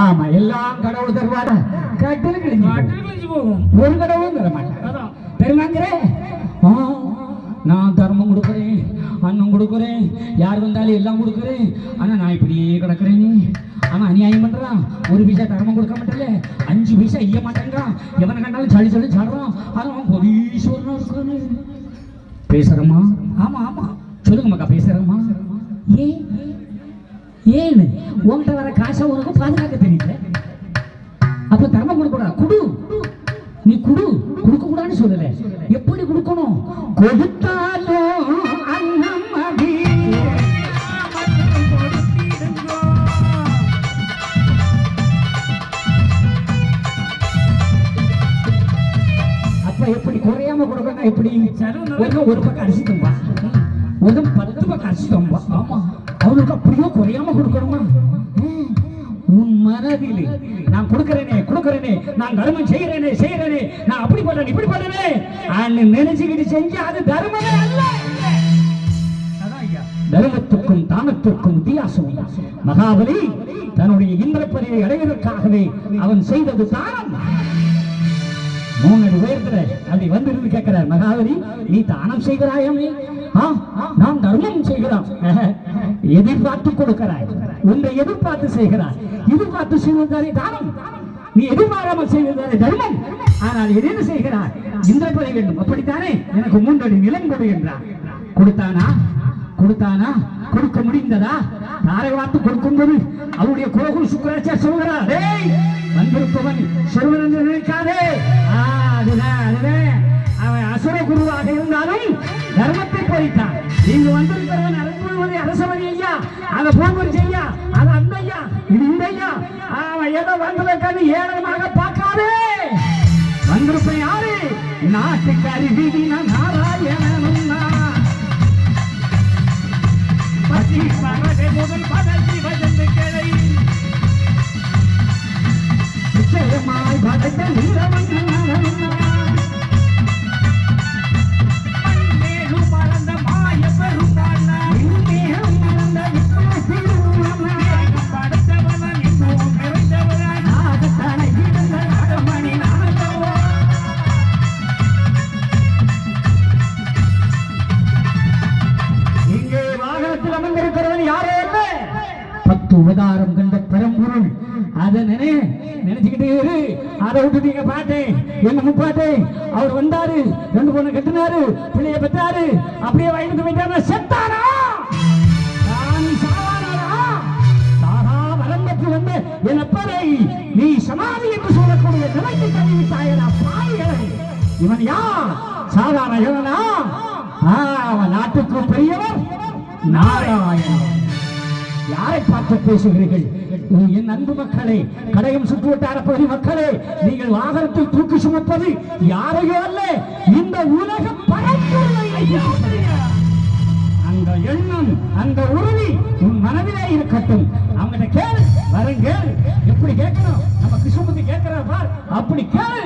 ஆமா எல்லாம் கடவுள் தருவாரா. கட்டில் கிழிஞ்சு போகும். ஒரு கடவுளும் தர மாட்டான் ஆ, நான் தர்மம் கொடுக்குறேன் அன்னம் கொடுக்குறேன் யார் வந்தாலும் எல்லாம் கொடுக்குறேன். ஆனா நான் இப்படியே கிடக்குறேனே. அவன் அநியாயம் பண்றான். ஒரு பைசா தர்மம் கொடுக்க மாட்டேல அஞ்சு பைசா ஐய மாட்டேங்கிறான் எவனை கண்டாலும் சளி சளி சாடுறான். ஆனா அவன் கொடீஸ்வரனா இருக்கானே. பேசுறமா ஆமா ஆமா. சொல்லுங்க மக்கா பேசுறமா ஏன்? ஏன்னு உன்கிட்ட வர காசை உனக்கு பாதுகாக்க தெரியல அப்ப தர்மம் கொடுக்கூடாது குடு. நீ குடு. கொடுக்க கூடாதுன்னு சொல்லல. எப்படி கொடுக்கணும்? கொடுத்தாலும் அன்னம் அடி அப்ப எப்படி குறையாம கொடுக்கணும் எப்படி? ஒரு ஒரு பக்கம் அரிசி தம்பா ஒரு பத்து பக்கம் அரிசி தம்பா ஆமா. அவனுக்கு அப்படியோ குறையாம கொடுக்கணுமா? உன் மனதிலே நான் கொடுக்கறேனே கொடுக்கறேனே நான் தர்மம் செய்யறேனே செய்யறேனே நான் அப்படி பண்றேன் இப்படி பண்றேனே அன்னு நினைச்சுக்கிட்டு செஞ்சு அது தர்மமே அல்ல. தர்மத்துக்கும் தானத்துக்கும் வித்தியாசம். மகாபலி தன்னுடைய இந்திரப்பதிவை அடைவதற்காகவே அவன் செய்தது தானம். மூணடி உயர்த்துல அப்படி வந்திருந்து கேட்கிறார் மகாபலி நீ தானம் செய்கிறாயாமே? நான் தர்மம் செய்கிறான். எதிர்பார்த்து கொடுக்கிறாய். உன்னை எதிர்பார்த்து செய்கிறாய். எதிர்பார்த்து செய்வதாலே தானம். நீ எதிர்பாராமல் செய்வதாலே தர்மம். ஆனால் எதிர்த்து செய்கிறாய்? இந்திரப்பதை வேண்டும். அப்படித்தானே? எனக்கு மூன்றடி நிலம் கொடு என்றார். கொடுத்தானா? கொடுத்தானா? கொடுக்க முடிந்ததா? தாரை வார்த்து கொடுக்கும்போது அவருடைய குலகுரு சுக்கராச்சார் சொல்கிறார் டேய் வந்திருப்பவன் சொல்வன் என்று நினைக்காதே. ஆ, அதுதான் அதுதான். அவன் அசுர குருவாக இருந்தாலும் தர்மத்தை போயிட்டான் நீங்க வந்திருக்கிறவன் அரண்மனை அரசமணி ஐயா அதை போகும்படி ஐயா அது அந்த ஐயா இது இந்த ஐயா. அவன் ஏதோ வந்ததற்கான ஏளனமாக பார்க்காதே. வந்திருப்ப யாரு? நாட்டுக்காரி அறிவீதினா நாராயணனும் நான் பசி பகடை முதல் பதவி பத்து உபதாரம் கண்ட பெரம்பொருள். அதனே நினை நினைச்சுக்கிட்டே இரு. அதை விட்டு நீங்க பாட்டு எங்க முப்பாட்டு. அவர் வந்தாரு ரெண்டு பொண்ணு கட்டினாரு பிள்ளைய பெற்றாரு. அப்படியே வயதுக்கு போயிட்டாரு செத்தானா தான் சாவானா சாகா வரம் பெற்று வந்து என் நீ சமாதி என்று சொல்லக்கூடிய நிலைக்கு தள்ளிவிட்டாயடா பாவிகளை. இவன் யார்? சாதாரண இவனா ஆ, அவன் நாட்டுக்கு பெரியவர். நாராயணன். யாரை பார்த்து பேசுகிறீர்கள்? என் அன்பு மக்களே கடையம் சுற்றுவட்டார பகுதி மக்களே நீங்கள் வாகனத்தில் தூக்கி சுமப்பது யாரையோ அல்ல இந்த உலக அந்த எண்ணம் அந்த உறுதி உன் மனதிலே இருக்கட்டும். அவங்ககிட்ட கேளு வரங்க எப்படி கேட்கணும்? நம்ம கிருஷ்ணமூர்த்தி கேட்கிறார் பார் அப்படி கேளு.